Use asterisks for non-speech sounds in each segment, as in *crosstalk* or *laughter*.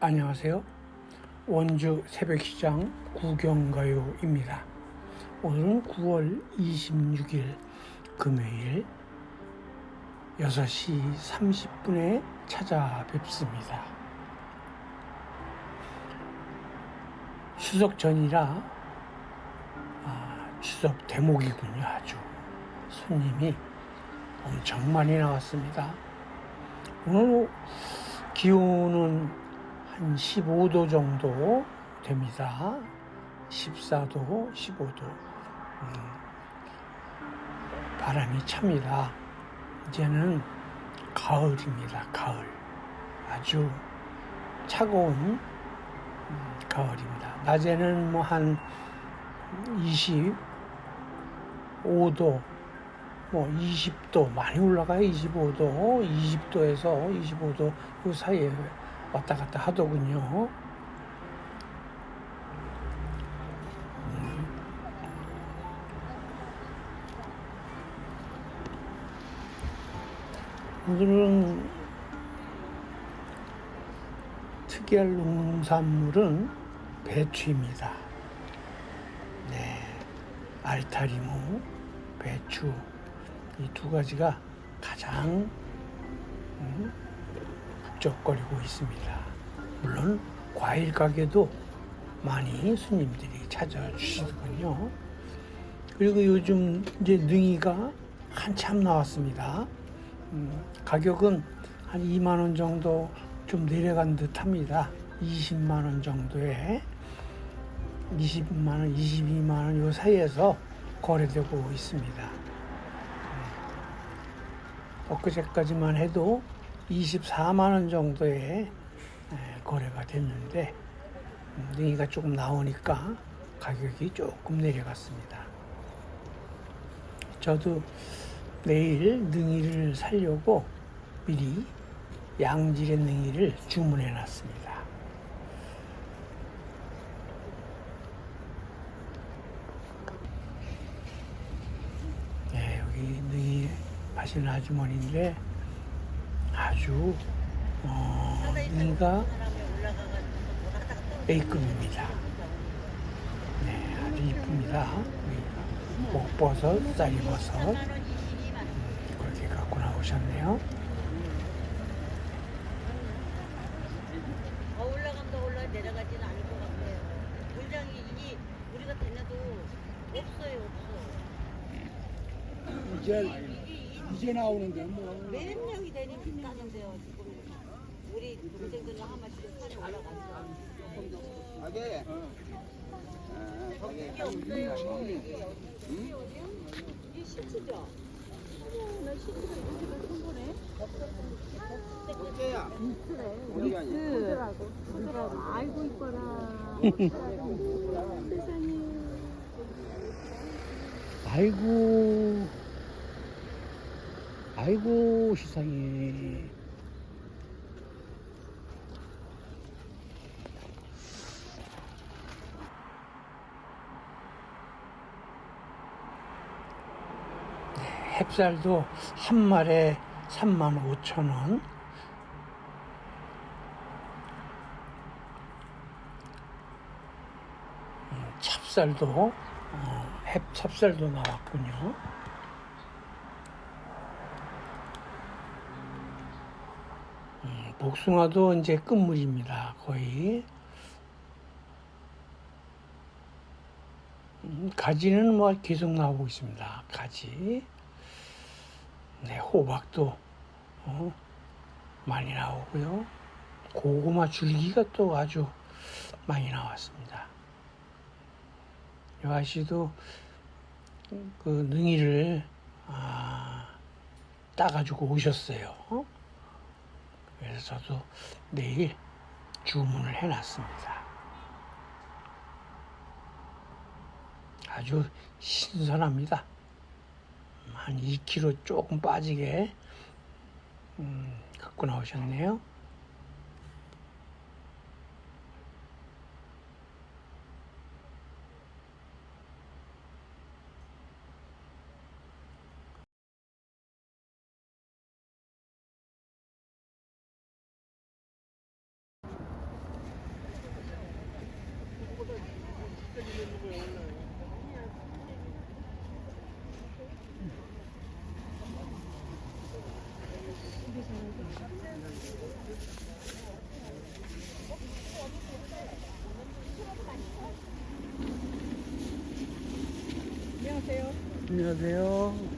안녕하세요. 원주 새벽시장 구경가요입니다. 오늘은 9월 26일 금요일 6시 30분에 찾아뵙습니다. 추석 전이라 아, 추석 대목이군요. 아주 손님이 엄청 많이 나왔습니다. 오늘 기온은 한 15도 정도 됩니다. 14도, 15도. 음, 바람이 찹니다. 이제는 가을입니다. 가을. 아주 차가운 음, 가을입니다. 낮에는 뭐 한 25도, 뭐 20도 많이 올라가요. 25도, 20도에서 25도 그 사이에 왔다 갔다 하더군요. 오늘은 특이할 농산물은 배추입니다. 네, 알타리무, 배추 이 두 가지가 가장 음, 북적거리고 있습니다. 물론 과일 가게도 많이 손님들이 찾아주시더군요. 그리고 요즘 이제 능이가 한참 나왔습니다. 음, 가격은 한 2만 원 정도 좀 내려간 듯 합니다. 20만 원 정도에 20만 원, 22만 원 요 사이에서 거래되고 있습니다. 엊그제까지만 해도 24만 원 정도의 에, 거래가 됐는데 음, 능이가 조금 나오니까 가격이 조금 내려갔습니다. 저도 내일 능이를 사려고 미리 양질의 능이를 주문해 놨습니다. 네, 여기 능이 파시는 아주머니인데 아주 어, 능이가 A급입니다. 네, 아주 이쁩니다. 여기 목버섯, 쌀버섯 음, 그렇게 갖고 나오셨네요. 더 올라간다 올라 내려가지는 않을 것 같아요. 물량이 이게 우리가 다녀도 없어요 없어. 이제 이제 나오는데 뭐몇 명이 되니 비싸는데요 지금. 우리 동생들은 한 마씩 산에 올라갔어. 하게 이게 없어요. 이게 이게 실치죠. 어머, 나 실치가 이렇게 큰 거네. 어째야 크더라고. 크더라고. 아이고 이뻐라. 세상에. 아이고, 아이고 세상에. 네, 햅쌀도 한 마리에 3만 5천 원. 음, 찹쌀도 어, 햅 찹쌀도 나왔군요. 음, 복숭아도 이제 끝물입니다. 거의. 음, 가지는 뭐 계속 나오고 있습니다. 가지. 네, 호박도 어, 많이 나오고요. 고구마 줄기가 또 아주 많이 나왔습니다. 이 아씨도 그 능이를 아, 따가지고 오셨어요. 어? 그래서 저도 내일 주문을 해놨습니다. 아주 신선합니다. 한 2kg 조금 빠지게 음, 갖고 나오셨네요. 안녕하세요. 안녕하세요.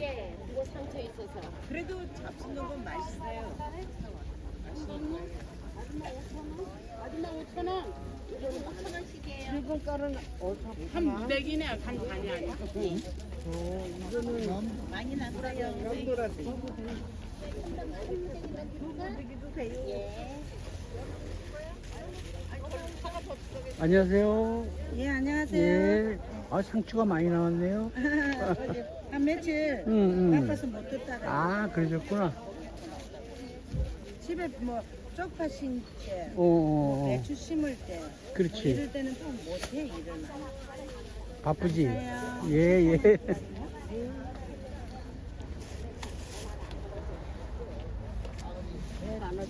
예, 그거 상처 있어서. 그래도 잡수는 건 맛있어요. 마지막 5천 원. 이거는 5천 원씩이에요. 한 200이네, 한 반이 아니고. 많이 났어요. 영도라지. 안녕하세요. 예, 안녕하세요. 예. 아, 상추가 많이 나왔네요. 한 *laughs* 며칠 응, 응. 바빠서 못 듣다가 아, 그러셨구나. 집에 뭐 쪽파 심을 때, 어, 어, 어. 배추 심을 때, 뭐 그렇지. 이럴 때는 또 못해 일을 많이. 바쁘지? 맞아요.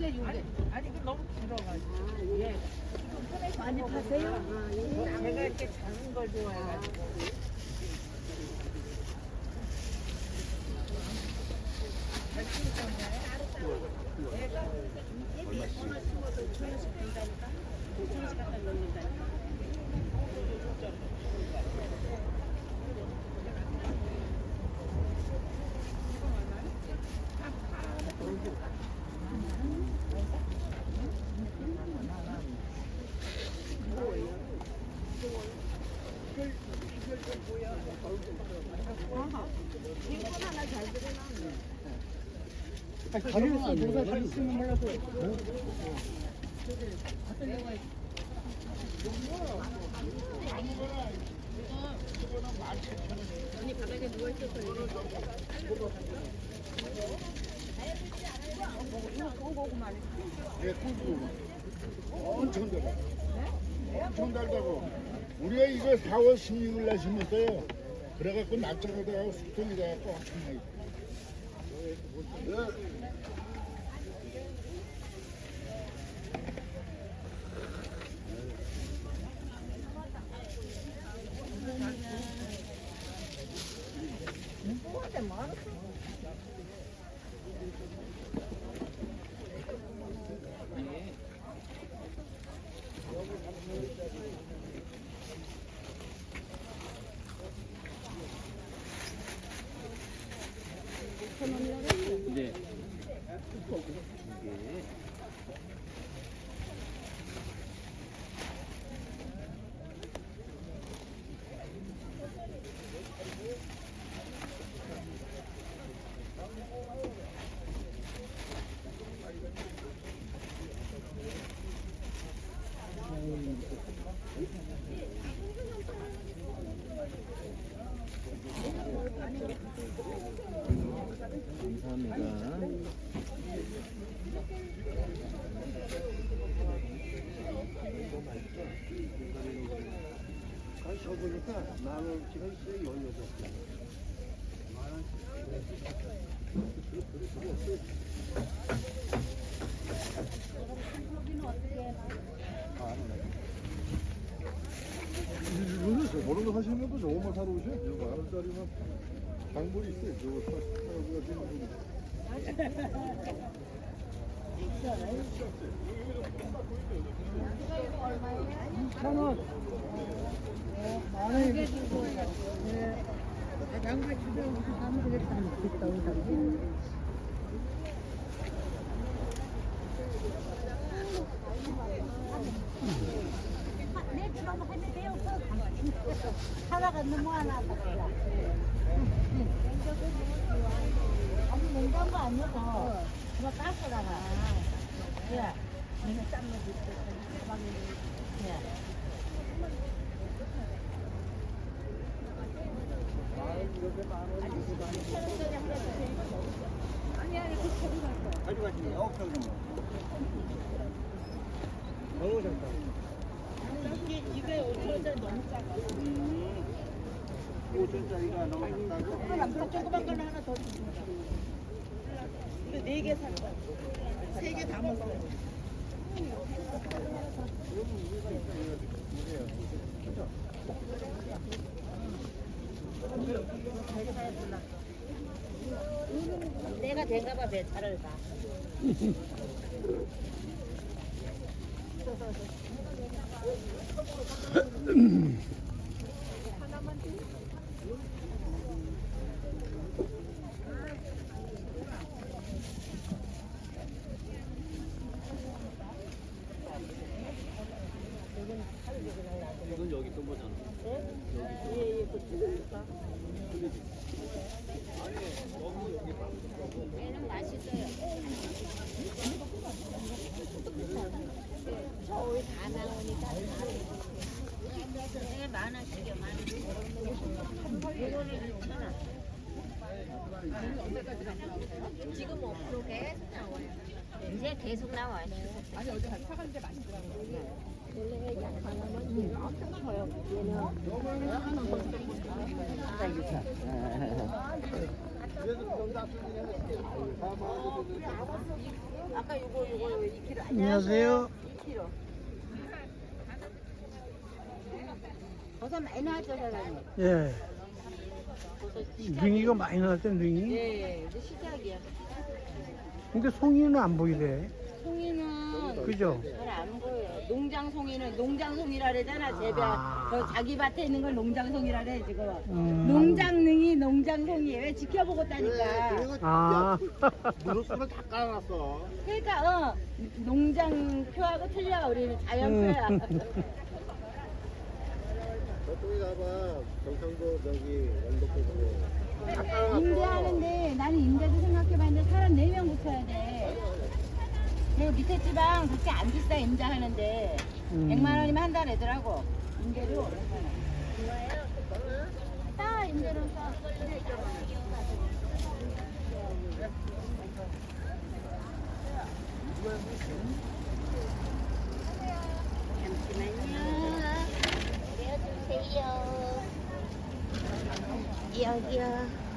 예, 예. 아니 그 너무 길어가지고. 예. 많이 파세요? 제가 이렇게 작은 걸 좋아해가지고. 예, 꿀꿀. 엄청 달아. 엄청 달다고. 우리가 이거 4월 16일 날 심었어요. 그래갖고 낙차가 돼가고 숙성이 돼갖고 엄청나 게. 예. 네. 만 원 치면 있어요, 열여덟. 모르겠어요. 모르는 거 하시는 분도 저거만 사러 오셔. 이거 만 원짜리만 장물이 있어요. 저거 사, 사가지고 가시는 분이. 하나가 너무 하나 봤다. 아니 냉장고 아니고 그거 깎으다가 야 내가 짬만 줄게 가방에 야 조그만 거는 하나 더 주십니다. 이거 네개 살 거야. 세개 담았어요. 내가 된가 봐, 배차 를 다. *laughs* 얘는 맛있어요. 저울 다 나오니까 다 되게 많아지게 많아. 이거는 2천 원. 지금 5% 계속 나와요. 이제 계속 나와요. 아니 어제 사갔는데 맛있더라고요. 원래 약하 면 엄청 커요. 아까 이거 이거 2kg 안녕하세요. 2kg. 버섯 많이 나왔죠, 사장님? 예. 능이가 많이 나왔죠, 능이? 예, 이제 시작이야. 근데 송이는 안 보이래. 송이는 그죠? 잘안 보여요. 농장 송이는 농장 송이라 그러잖아, 재배. 아. 저 자기 밭에 있는 걸 농장 송이라 그래, 지금. 음. 농장능이 농장 송이. 왜 지켜보고 따니까. 아. *laughs* 무릎으로 다 깔아놨어. 그러니까, 어, 농장 표하고 틀려, 우리는 자연 음. 표야. *laughs* 저쪽에 가봐. 경상도 저기 원도 쪽으로. 임대하는데 나는 임대도 생각해봤는데 사람 4명 붙여야 돼. 그리고 밑에 지방 그렇게 안 비싸 임대하는데 음. 100만 원이면 한달 내더라고. 임대료. 싸 임대료 싸. 잠시만요. 내려주세요. 여기요.